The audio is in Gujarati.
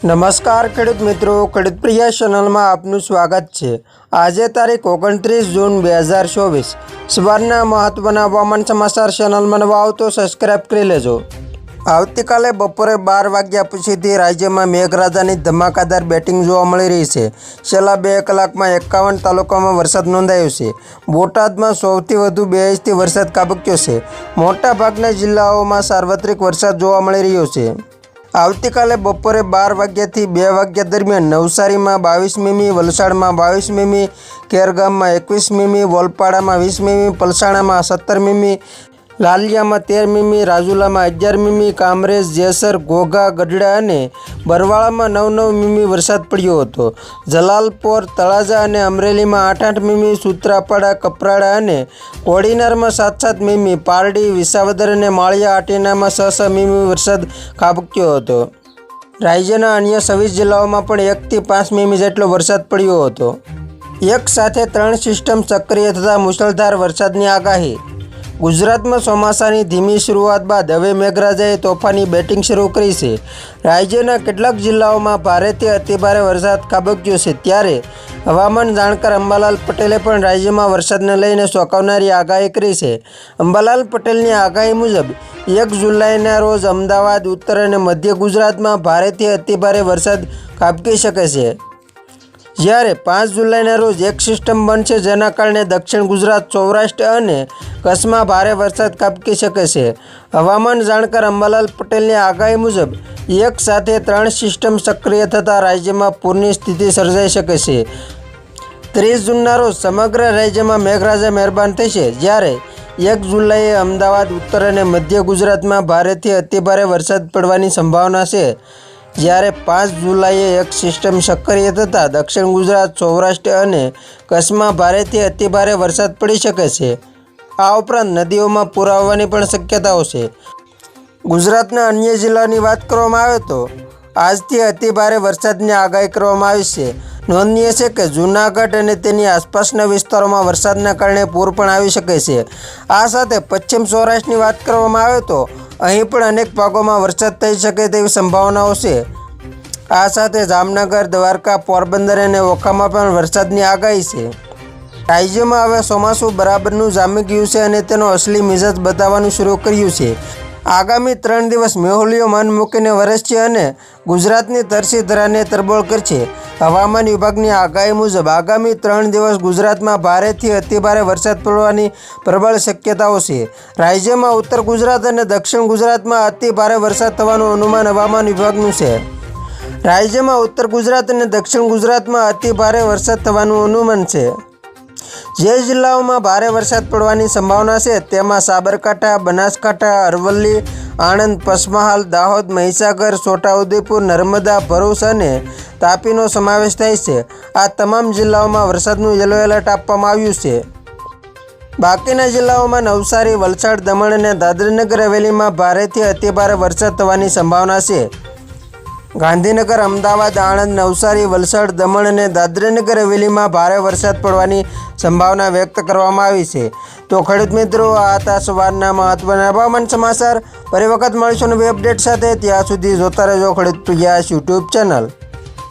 નમસ્કાર ખેડૂત મિત્રો, ખેડૂત પ્રિયા ચેનલમાં આપનું સ્વાગત છે. આજે તારીખ ઓગણત્રીસ જૂન બે હજાર ચોવીસ. સવારના મહત્વના હવામાન સમાચાર ચેનલમાં નવા તો સબસ્ક્રાઈબ કરી લેજો. આવતીકાલે બપોરે બાર વાગ્યા પછીથી રાજ્યમાં મેઘરાજાની ધમાકાદાર બેટિંગ જોવા મળી રહી છે. છેલ્લા બે કલાકમાં એકાવન તાલુકામાં વરસાદ નોંધાયો છે. બોટાદમાં સૌથી વધુ બે ઇંચથી વરસાદ કાબક્યો છે. મોટાભાગના જિલ્લાઓમાં સાર્વત્રિક વરસાદ જોવા મળી રહ્યો છે. આવતીકાલે બપોરે બાર વાગ્યાથી બે વાગ્યા દરમિયાન નવસારીમાં બાવીસ મીમી, વલસાડમાં બાવીસ મીમી કેરગામમાં એકવીસ મીમી, વોલપાડામાં વીસ મીમી, પલસાણામાં સત્તર મીમી લાલિયામાં તેર મીમી, રાજુલામાં અગિયાર મીમી, કામરેજ, જેસર, ઘોઘા, ગઢડા અને બરવાળામાં નવ નવ મીમી વરસાદ પડ્યો હતો. જલાલપોર, તળાજા અને અમરેલીમાં આઠ આઠ મીમી, સુત્રાપાડા, કપરાડા અને કોડીનારમાં સાત સાત મીમી, પારડી, વિસાવદર અને માળિયા આટીનામાં છ છ મીમી વરસાદ ખાબક્યો હતો. રાજ્યના અન્ય છવ્વીસ જિલ્લાઓમાં પણ એકથી પાંચ મીમી જેટલો વરસાદ પડ્યો હતો. એક સાથે ત્રણ સિસ્ટમ સક્રિય થતાં મુશળધાર વરસાદની આગાહી ગુજરાતમાં ચોમાસાની ધીમી શરૂઆત બાદ હવે મેઘરાજાએ તોફાની બેટિંગ શરૂ કરી છે. રાજ્યના કેટલાક જિલ્લાઓમાં ભારેથી અતિભારે વરસાદ ખાબક્યો છે. ત્યારે હવામાન જાણકાર અંબાલાલ પટેલે પણ રાજ્યમાં વરસાદને લઈને ચોંકાવનારી આગાહી કરી છે. અંબાલાલ પટેલની આગાહી મુજબ, એક જુલાઈના રોજ અમદાવાદ, ઉત્તર અને મધ્ય ગુજરાતમાં ભારેથી અતિભારે વરસાદ ખાબકી શકે છે. જ્યારે પાંચ જુલાઈના રોજ એક સિસ્ટમ બનશે જેના કારણે દક્ષિણ ગુજરાત, સૌરાષ્ટ્ર અને કચ્છમાં ભારે વરસાદ કાપકી શકે છે. હવામાન જાણકાર અંબાલાલ પટેલની આગાહી મુજબ, એક સાથે ત્રણ સિસ્ટમ સક્રિય થતાં રાજ્યમાં પૂરની સ્થિતિ સર્જાઈ શકે છે. ત્રીસ જૂનના રોજ સમગ્ર રાજ્યમાં મેઘરાજા મહેરબાન થશે જ્યારે એક જુલાઈએ અમદાવાદ, ઉત્તર અને મધ્ય ગુજરાતમાં ભારેથી અતિભારે વરસાદ પડવાની સંભાવના છે. જ્યારે પાંચ જુલાઈએ એક સિસ્ટમ સક્રિય થતાં દક્ષિણ ગુજરાત, સૌરાષ્ટ્ર અને કચ્છમાં ભારેથી અતિભારે વરસાદ પડી શકે છે. આ ઉપરાંત નદીઓમાં પૂર આવવાની પણ શક્યતાઓ છે. ગુજરાતના અન્ય જિલ્લાની વાત કરવામાં આવે તો આજથી અતિભારે વરસાદની આગાહી કરવામાં આવી છે. નોંધનીય છે કે જૂનાગઢ અને તેની આસપાસના વિસ્તારોમાં વરસાદના કારણે પૂર પણ આવી શકે છે. આ સાથે પશ્ચિમ સૌરાષ્ટ્રની વાત કરવામાં આવે તો અહીં પણ અનેક ભાગોમાં વરસાદ થઈ શકે તેવી સંભાવનાઓ છે. આ સાથે જામનગર, દ્વારકા, પોરબંદર અને ઓખામાં પણ વરસાદની આગાહી છે. રાજ્યમાં હવે ચોમાસું બરાબરનું જામી ગયું છે અને તેનો અસલી મિજાજ બતાવવાનું શરૂ કર્યું છે. આગામી ત્રણ દિવસ મેહુલીઓ મન મૂકીને વરસશે અને ગુજરાતની તરસી ધરાને તરબોળ કરશે. હવામાન વિભાગની આગાહી મુજબ આગામી ત્રણ દિવસ ગુજરાતમાં ભારેથી અતિભારે વરસાદ પડવાની પ્રબળ શક્યતાઓ છે. રાજ્યમાં ઉત્તર ગુજરાત અને દક્ષિણ ગુજરાતમાં અતિ ભારે વરસાદ થવાનું અનુમાન હવામાન વિભાગનું છે. રાજ્યમાં ઉત્તર ગુજરાત અને દક્ષિણ ગુજરાતમાં અતિ ભારે વરસાદ થવાનું અનુમાન છે. જે જિલ્લાઓમાં ભારે વરસાદ પડવાની સંભાવના છે, તેમાં સાબરકાંઠા, બનાસકાંઠા, અરવલ્લી, આણંદ, પંચમહાલ, દાહોદ, મહીસાગર, છોટાઉદેપુર, નર્મદા, ભરૂચ અને તાપીનો સમાવેશ થાય છે. આ તમામ જિલ્લાઓમાં વરસાદનું યલો એલર્ટ આપવામાં આવ્યું છે. બાકીના જિલ્લાઓમાં નવસારી, વલસાડ, દમણ અને દાદરાનગર હવેલીમાં ભારેથી અતિભારે વરસાદ થવાની સંભાવના છે. ગાંધીનગર, અમદાવાદ, આણંદ, નવસારી, વલસાડ, દમણ અને દાદરાનગર હવેલીમાં ભારે વરસાદ પડવાની સંભાવના વ્યક્ત કરવામાં આવી છે. તો ખેડૂત મિત્રો, આ હતા સવારના મહત્વના હવામાન સમાચાર. ફરી વખત મળીશું નવી અપડેટ સાથે. ત્યાં સુધી જોતા રહેજો ખેડૂત પ્રિયાસ યુટ્યુબ ચેનલ.